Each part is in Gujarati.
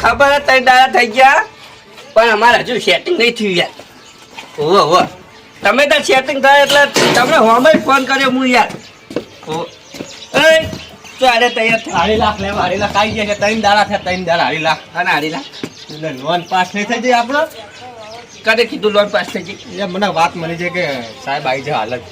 ખબર જ ત્રણ દાડા થઈ ગયા? પણ અમારે હજુ સેટિંગ નહીં થયું યાર. ઓહો ઓહો તમે તો સેટિંગ થાય એટલે તમને હોમે ફોન કર્યો હું યાર. ઓહો. એ ચાલે તૈયાર થાય અઢી લાખ લેવા અઢી લાખ. આવી ગયા છે ત્રણ દાડા થયા ત્રણ દાડા. અઢી લાખ. અને હારી લાખ. એટલે લોન પાસ નહીં થઈ જાય આપણો? કદે કીધું લોન પાસ થઈ જાય મને વાત મળી છે કે સાહેબ આવી છે હાલત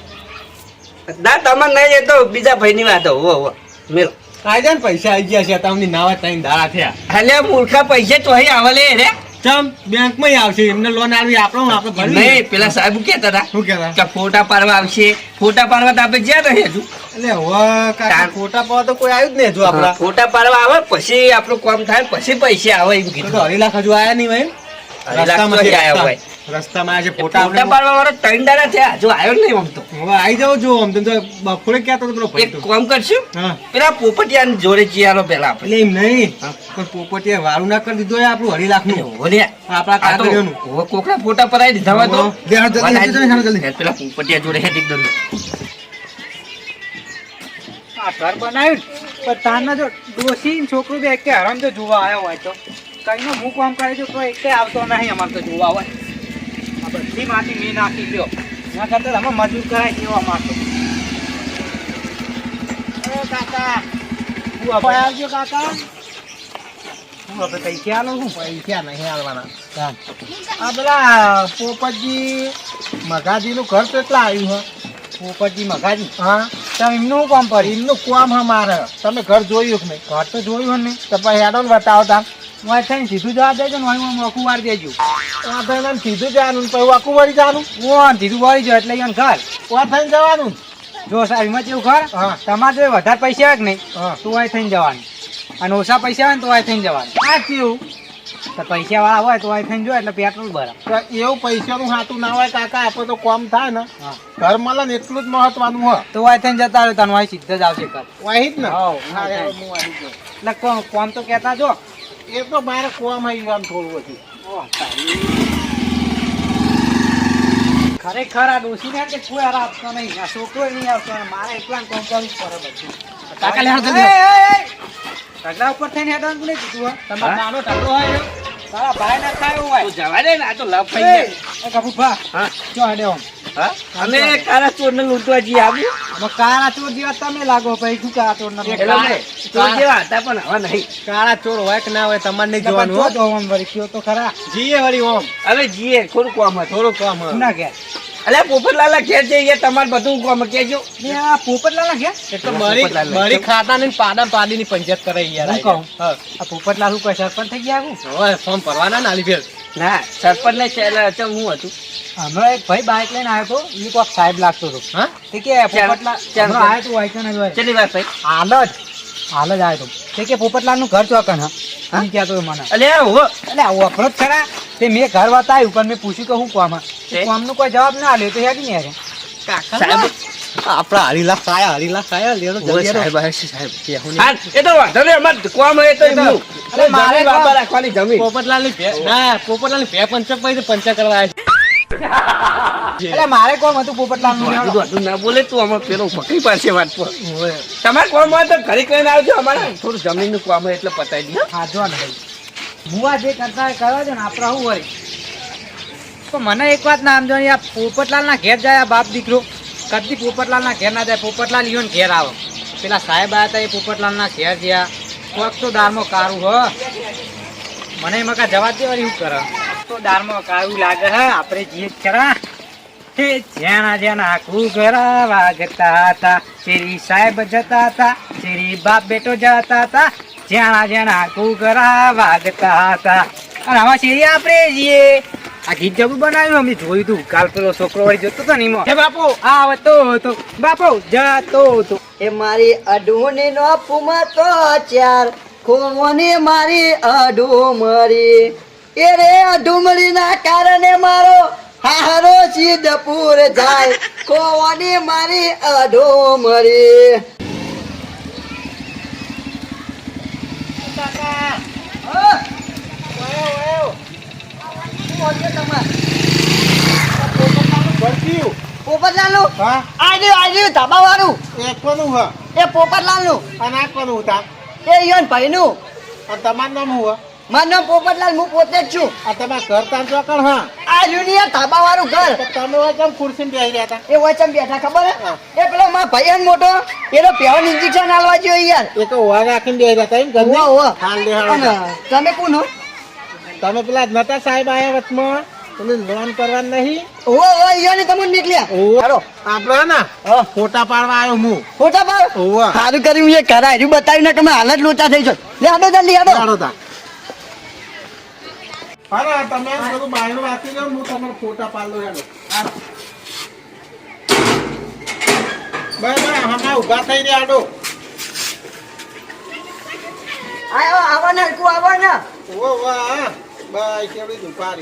ના તમારે નહીં એ તો બીજા ભાઈની વાત ઓહો ઓહો મેલો. જાય ને પૈસા આવી ગયા છે તમને નાવા ત્રણ ધારા થયા. એટલે મૂર્ખા પૈસા તો અહીં આવે લે રે. ચમ બેંકમાં આવશે એમને લોન આવી આપણો આપણે ભરવી નહીં પેલા સાહેબ કહેતા હતા શું કહેતા? કે ફોટા પાડવા આવશે. ફોટા પાડવા તો આપણે જ્યાં હજુ. એટલે હવે તો કોઈ આવ્યું જ નહીં હજુ આપણા. ફોટા પાડવા આવે પછી આપણું કામ થાય પછી પૈસા આવે એમ કીધું. અઢી લાખ હજુ આયા નહીં ભાઈ. રસ્તામાંથી આયા રસ્તા- રસ્તામાં આ ફોટા ફોટા પાડવા વાળો ત્રણ થયા. હજુ આવ્યો નહીં આમ તો. હવે આવી જાવ જો આમ તો બપોરે ક્યાં તો પેલો એક કામ કરશું? પેલા પોપટિયા જોડે જીયાલો પેલા આપણે. એમ નહીં. પણ પોપટીએ વારું ના કરી દીધું આપણું હરી લાખનું ઓલે આપણા કાગળિયોનું. હવે કોકના ફોટા દીધા હોય તો. પેલા પોપટિયા જોડે હે એકદમ આ ઘર બનાવ્યું પણ તારના જો ડોશી છોકરું બે કે હરામ જો જોવા આવ્યો હોય તો. કઈનો હું કામ કરે છે તો એક આવતો નહીં અમારે તો જોવા હોય. આ બધી માટી મેં નાખી ગયો. ના કરતા તમે મજૂર કરાય કેવા મારતો એ કાકા હું હવે આવજો કાકા? હું હવે પૈસા આલો હું પૈસા નહીં હાલવાના આ પેલા પોપટજી મઘાજીનું ઘર કેટલા આવ્યું હે. પોપટજી મઘાજી હા. તમે એમનું કામ કર્યું એમનું કામ હા મારે. તમે ઘર જોયું કે નહીં? ઘર તો જોયું ને. તો પછી હેડો ને બતાવતા હું થઈને સીધું જવા દેજો ને હું વાર દેજો. આ થઈને સીધું જવાનું પછી વાકું વળી જવાનું. હું સીધું વળી જાય એટલે અહીંયા ઘર. આ થઈને જવાનું જો. સાહેબ એમાં કેવું ઘર હા. તમારે જો વધારે પૈસા આવે કે નહીં હા. તો અહીં થઈને જવાનું. અને ઓછા પૈસા આવે ને તો આ થઈને જવાનું. આ કેવું? તો પૈસા વાળા હોય તો અહીં થઈને જો એટલે પેટ્રોલ ભરા એવું પૈસાનું હાથું ના હોય કાકા આપણે તો કોમ થાય ને. ઘર મળે ને એટલું જ મહત્વનું હોય. તો અહીં થઈને જતા રહ્યો તને અહીં સીધા જ આવશે ઘર. જ ને? એટલે કોમ તો કહેતા જો એ તો મારે કોમ આવી આમ થોડું હતું ખરેખર આ ડોસી ને કે કોઈ હારા આપતો નહીં આ છોકરો નહીં આવતો મારે એકલા કોમ કરવું પડે બધું કાકા લે હાથ જલ્દી. એ, એ, એ. ઢગલા ઉપર થઈને હેડવાનું નહીં કીધું. તમારો નાનો ઢગલો હોય. તારા ભાઈ ના એવું હોય તું જવા દે ને આ તો લપ થઈ ગયા એ કપૂરભા, હા જો હેડે આમ. અમે કારા ચોર ને લૂંટવા જઈએ આવ્યું કારા ચોર જેવા તમે લાગો ભાઈ શું કારા ચોર ના ચોર જેવા હતા પણ હવે નહીં. કારા ચોર હોય કે ના હોય તમારે નહીં જોવાનું. જોવાનું વળી કયો તો ખરા. જીએ વળી ઓમ. હવે જીએ થોડું કામ થોડું કામ હોય. ના ઘેર. અલે પોપટલાલા ઘેર જઈએ તમારે બધું કામ કેજો ને આ પોપટલાલ ના ઘેર એ તો મારી મારી ખાતા ને પાડા પાડીની પંચાયત કરાઈ યાર હું કહું? આ પોપટલાલ હું સરપંચ થઈ ગયા હું હવે ફોર્મ ભરવાના ના લીધે ના સરપંચ ને હું હતું. હમણાં એક ભાઈ બાઇક લઈને આવ્યો હતો એ કોક સાહેબ લાગતો હતો. હા? તે કે પોપટલાલ હમણાં આવ્યો તો જ હોય. ચલી વાત ભાઈ? હાલ જ. હાલ જ આવ્યો તે. કે પોપટલાલનું ઘર ચોકન હા? કહેતો મને. અલે હો એટલે આ જ ખરા? તે મેં ઘર બતાવ્યું પણ મેં પૂછ્યું કે હું કોમ તે? કોઈ જવાબ ના આલ્યો તો ને સાહેબ ખાયા ખાયા લેરો જલ્દી સાહેબ આવે છે સાહેબ. હા એ તો વાંધો નહીં અમારે કામ હોય તો અરે મારે જમીન રાખવાની જમીન. પોપટલાલની ભે- ના પોપટલાલની પે પંચક પૈસે પંચક કરવા. એટલે મારે કોમ હતું પોપટલાલનું ના બોલે તું અમારે પેલો પકડી પાડશે વાત પર. તમારે કોમ હોય તો ઘરે કરીને આવજો અમારે થોડું જમીનનું કામ હોય એટલે પતાવી દઈએ. હા ને ભાઈ. મુવા જે કરતા કરવા દે ને આપણે શું વળી તો મને એક વાત ના સમજો આ પોપટલાલ ના ઘેર જાય આ બાપ દીકરો. કદી પોપટલાલ ના ઘેર ના જાય પોપટલાલ લીઓ ને ઘેર આવે. પેલા સાહેબ આવ્યા હતા એ પોપટલાલ ના ઘેર ગયા કોક તો દારમાં કારું હ. મને એમાં કા જવા દેવાની શું કરે? તો દારમાં કાળું લાગે હે આપણે જીએ જ ખરા. હે જેના જેના ઘરા વાગતા હતા શેરી સાહેબ જતા હતા શેરી બાપ બેટો જતા હતા જેના જેના ઘરા વાગતા હતા. અને આમાં શેરી આપણે જઈએ આ ગીત જબરું બનાવ્યું અમે જોયું તું કાલ પેલો છોકરો વાળી જતો હતો ને એમાં. હે બાપુ! આવતો હતો. બાપુ જતો હતો. એ મારી અઢુની નો પુમતો ચાર ખોવાની મારી અઢુમરી એ રે અઢુમરી ના કારણે મારો હારો સિદ્ધપુર જાય. કોવાની મારી અધુમડી પોપટલાલનું હા? આવ્યું આવ્યું ધાબા વાળું એ કોનું હ? એ પોપટલાલનું અને આ કોનું હતા એ યોન ભાઈ નું અને તમારું નામ હ? મારું નામ પોપટલાલ હું પોતે જ છું. આ તમે ઘર છો કણ હા? આ જુનિયર ધાબા વાળું ઘર તમે હોય કેમ ખુરશી બેસી રહ્યા હતા? એ વચન બેઠા ખબર હે? એ પેલો માં ભાઈ હે મોટો એનો પેવન ઇન્જેક્શન આલવા જોઈએ યાર. એ તો ઓવા રાખીને બેસી રહ્યા હતા એમ? ઓવા, ઓવા. હાલ દે તમે કોણ હો? તમે પેલા નતા સાહેબ આયા વચમાં પેલું લોન કરવા નહીં? ઓ ઓ ઈયોને તમે નીકળ્યા. ઓવો. હાલો. આપણો હે ને? ફોટા પાડવા આવ્યો હું. ફોટા પાડ. ઓ સારું કર્યું એ કરાય બતાવી ને કે અમે હાલ લોચા થઈ છો. લે આડો જલ્દી આડો આડો તા હા તમે બધું બાયણું વાંચી લો હું તમારે ફોટા પાડલો હેલો બરાબર હમણાં ઊભા થઈ રહ્યા આડો આવો આવો ને તું આવો ને. ઓવો વાહ બાય કેવડી ઊભા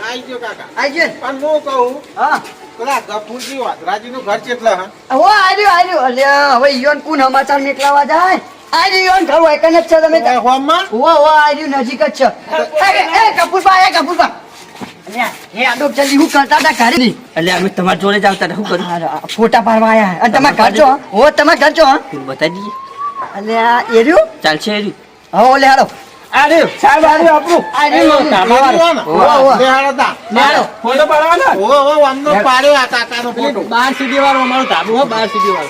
આઈ ગયો કાકા. આજો પણ હું કહું હા. પેલા ગફુરજી વાદરાજી નું ઘર કેટલા હા. આર્યો આર્યો. અલ્યા હવે ઈયોન કુન સમાચાર નીકળવા જાય? યોન ઘર કને જ છે તમે હોમમાં? હો હો આર્યો નજીક જ છે એ એ કપૂરબા એ કપૂરબા ફોટા પાડવા આયા. અને તમે ઘર છો હો. તમે ઘર છો હા? બતાવી દઈએ. અલ્યા એર્યું ચાલશે એરી હો લે હાલો. અરે સાહેબ આપણું. તમારું ને? ફોટો પાડવાના? પાડ્યો આ કાકાનો ફોટો. વાળું અમારું ધાબુ હો વાળું.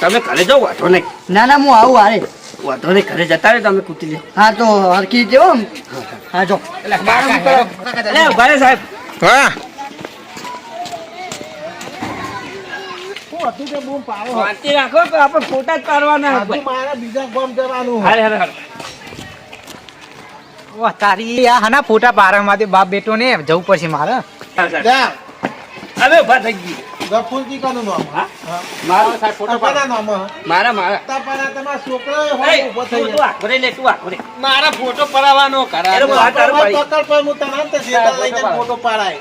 તમે ઘરે જાઓ વાંધો નહીં. ના ના હું આવું હારે વાંધો નહીં ઘરે જતા રે તમે કૂટી લે હા તો હરકી જેવો હા જો. ભાઈ સાહેબ. હા. રાખો તો આપણે ફોટા જ પાડવાના મારા મારે બીજા ગામ જવાનું હારે હારે હારે. વાહ તારી આ હાના ફોટા પારામાંથી બાપ બેટો ને જવું પડશે મારે હવે ઊભા થઈ ગઈ ગફુરજી કોનું નામ? હા? મારો સાહેબ ફોટો પાડો નામ, મારા મારા તમારા- તમારા છોકરો હોય એ, થઈ તું. આખરે લે તું આખરે મારા ફોટો પડાવવાનો કરા અરે વાત તારો ભાઈ. પકડ પર હું તને તે સીધા લઈ જઈને ફોટો પાડાય.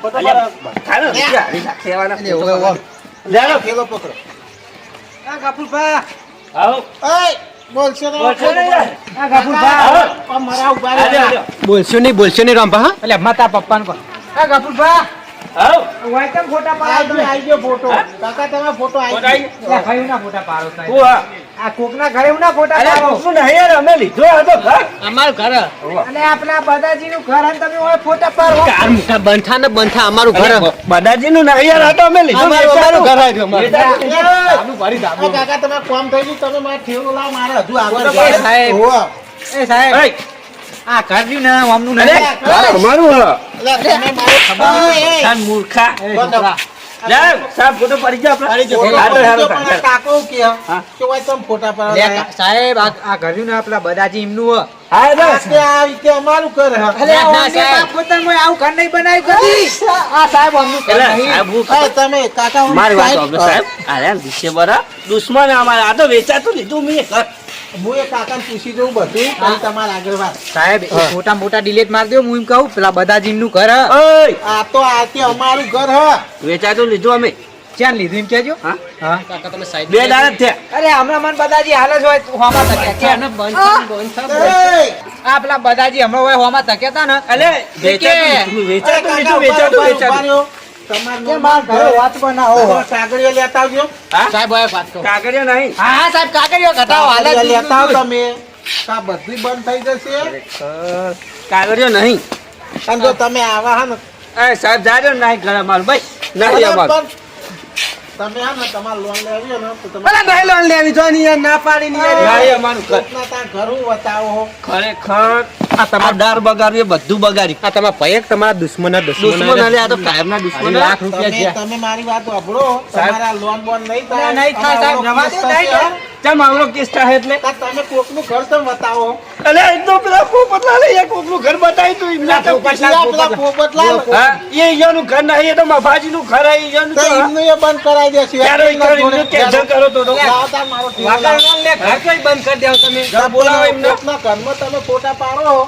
ખાને બીજા હારી નાખશે એવાના લે, ઓવે, ઓવે. ચાલો થેલો પકડો. એય. આ ગફુરભા આવો. આ બોલશો નહીં બોલશો નહીં રંભા એટલે માતા પપ્પાને કહો. ગફુરભા આવો. ફોટા પાડો જો આઈ ગયો ફોટો કાકા તમે ફોટો આઈ ગયો. ભાઈ ના ફોટા પાડો સાહેબ. આ કોકના ઘરે ના ફોટા પાડો કોકનું નહીં યાર, અમે લીધો હતો ઘર. અમારું ઘર અને આપણા બદાજી નું ઘર અને તમે ઓય ફોટા પાડો કાર મોટા બંઠા ને બંઠા અમારું ઘર અરે, બદાજીનું નહીં યાર, આ અમે લીધું અમારું અમારું ઘર આવ્યું અમારું. વેચાતું. એય, ધાબુ ભરી ધાબુ કાકા તમે કોમ થઈ ગયું તમે મારા ઠેલો લાવ મારે હજુ આગળ સાહેબ. એ સાહેબ આ કર્યું ને આમનું અરે, અમારું હે. મૂર્ખા. સાહેબ, આ હાલો. હા. કે હોય તમે ફોટા લે, પાડવા કા- સાહેબ આ આ ઘર રહ્યું ને આપણા બદાજી એમનું અમારું ના, ના, પોતાનું આવું ઘર નહીં બનાવ્યું દુશ્મન અમારે. આ તો વેચાતું લીધું મેં. હું એ કાકાને પૂછી જોઉં બધું પછી તમારા આગળ વાત. સાહેબ મોટા મોટા ડિલેટ મારી દો હું એમ કહું પેલા બદાજી એમનું ઘર આ તો આ કે અમારું ઘર હે. વેચાતું લીધું અમે. ક્યાં લીધું એમ કહેજો? હા? હા. કાકા તમે સાઈડ બે દાડા થયા. અરે હમણાં મન બધાજી હાલ જ હોય હોમાં તક્યા છે. આ પેલા બધાજી હમણાં હોય હોમાં તક્યા હતા ને. અલે વેચાતું કે- લીધું, અરે વેચાતું કાકા, તમારું મારા તમારો કાગળિયો લેતા આવજો. સાહેબ હવે કાગળિયા નહીં. જ તમે. બંધ થઈ જશે. કાગળિયો નહીં. અને જો તમે આવા હા ને. એ સાહેબ જાજો નહીં ઘણા અમારું. ભાઈ નહીં અમારું. તમે હા ને તમારે લોન લેવી ને તો તમે અલા, નહીં લોન લેવી. જો નહીં યાર, ના પાડી ની અમારું ઘર. ઘર હું. બતાવો ખરેખર. આ તમારું દાર બગાડ્યું એ બધું બગાડ્યું આ તમારા ભાઈ તમારા દુશ્મન જ દુશ્મન આ તો કાયમના દુશ્મન લાખ રૂપિયા તમે મારી વાત સાંભળો તમારા લોન બોન નહીં થાય. નહીં થાય, સાહેબ, રવા દો, નહીં થશે. થાય. ચમ આવડો કેસ થાય એટલે? તમે કોકનું ઘર તમે બતાવો. અલે એ તો પેલા પોપટલાલ એ કોકનું ઘર બતાવ્યું તું એમના તો પેલા પેલા પોપટલાલ. હા એ ઈયોનું ઘર નહીં એ તો મફાજીનું ઘર આ ઈયોનું તો તો એ બંધ કરાવી દેશે કરો તો તો. મારો. ઘર કઈ બંધ કરી દેવો તમે. બોલાવો એમને. ઘરમાં તમે ફોટા પાડો.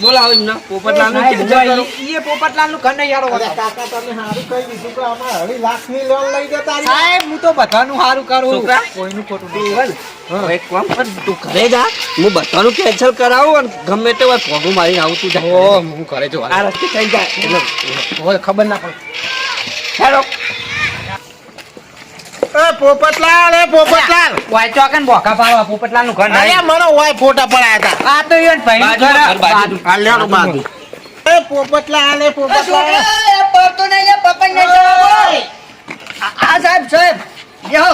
બોલાવો એમના. cancel કરો. ઈ- ઈ પોપટલાલનું ઘર નહીં યારો અરે કાકા તમે હારું કહી દીધું કે અમારે અઢી લાખની લોન લઈ જતા તારી સાહેબ હું તો બધાનું સારું કરું. છોકરા? કોઈનું ખોટું નહીં હે. હવે એક પર તું ઘરે જા. હું બધાનું કેન્સલ કરાવું અને ગમે તે વાર ભોગું મારીને આવું તું જા. ઓ હું ઘરે જો આ રસ્તે થઈ જાય. ખબર ના પડે. હેલો એ પોપટલાલ એ પોપટલાલ. વાય ચોકન બોકા પાડવા પોપટલાલનું ઘર નહીં. મને ઓય ફોટા પડાયા હતા. આ તો ઈવન ભાઈ બાજુનું ઘર, બાજુનું. આ લેણું બાજુ. એ પોપટલાલ એ એ પોપટલાલ એ પડતો નહીં, એ પકડ નહીં આ આ સાહેબ સાહેબ બેહો.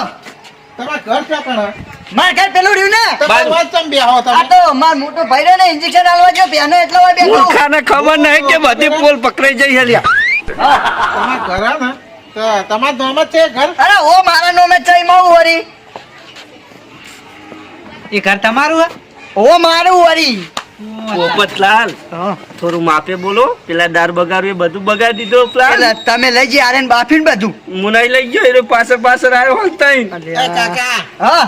તમારા ઘર ક્યાં પણ માર ઘર પેલું રહ્યું ને? બેહો આ તો માર મોટો ભાઈ ને ઇન્જેક્શન આલવા ગયો બેનો એટલો વાર બેઠો. મૂર્ખાને ખબર નહીં કે બધી પોલ પકડાઈ જઈ હલ્યા તમારા ઘર ને? તમારા નામ જ છે ઘર? અરે ઓ મારા નોમે ચઈ માં વરી. એ ઘર તમારું ઓ મારું વરી. પોપતલાલ થોડું માપે બોલો. પેલા દાર બગાડ્યું બધું બગાડી દીધો પ્લાન તમે લઈ જઈ આરે બાફીને બધું? મુનાઈ લઈ ગયો એ પાછળ પાછળ આવ્યો હોતા એ કાકા હા.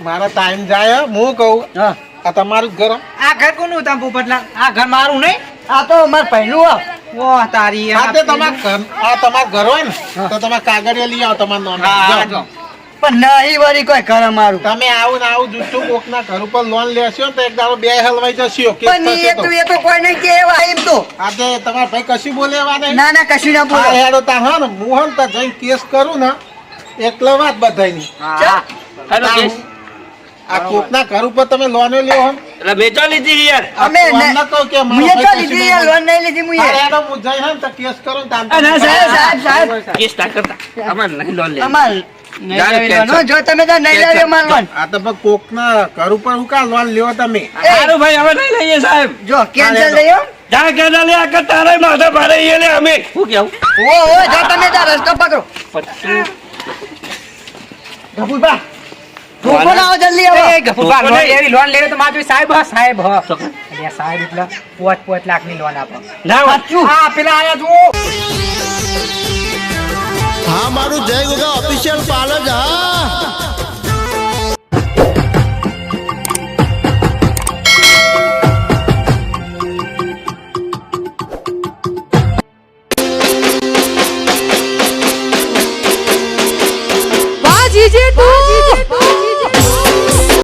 મારો ટાઈમ જાય હું કહું. હા. આ તમારું ઘર આ ઘર કોનું તમે પોપટલાલ? આ ઘર મારું નહીં? આ તો માર પહેલું આ ઓ તારી હા તે તમાર ઘર આ તમારા ઘર હોય ને તો તમે કાગળિયા લઈ આવો તમારા નામે. હા, જાઓ. જો. પણ નહીં વળી કોઈ ઘર મારું તમે આવું ને આવું જુઠ્ઠું કોકના ઘર ઉપર લોન લેશો ને તો એક દાડો બે હલવાઈ જશો. કેસ પણ એ તો. તો એ તો કોઈ નહીં કે એવા એમ તો. આજે તમારા ભાઈ કશું બોલે એવા નહીં? ના ના કશું ના આ હેડો તા હા ને હું હે તા જઈને કેસ કરું ને એકલો વાત બધાયની. હા. કેસ. આ કોકના ઘર ઉપર તમે લોન લ્યો હો. એટલે વેચો લીધી યાર. અમે ને- કે મારો તો લીધી યાર, લોન નહીં લીધી મુએ. અરે એનો મુજાઈ હું હે તો કેસ કરો ને ના, સાહેબ સાહેબ સાહેબ. કેસ તા કરતા. અમાર નહીં લોન લે અમાર હો. જો તમે તો નહીં લોન. આ તો કોકના ઘર ઉપર હું કા લોન લ્યો તમે? સારું ભાઈ હવે નહીં લઈએ સાહેબ. જો કેન્સલ લઈ જા કે ના લે આ તારે માથે ભારે એ લે અમે. શું કેવું? ઓ ઓ જો તમે તાર રસ્તો પકડો. પત્તું ધોકો લાવો જલ્દી હવે. એ ગફુરભાઈ, તો લોન. લેવી લોન લેવી તો મારે સાહેબ હા સાહેબ હા અલ્યા સાહેબ એટલે પોચ પોચ લાખની લોન આપો ના હોય. હા પેલા આયા જુઓ હા મારું જય ગોગા ઓફિશિયલ પાર્લર હા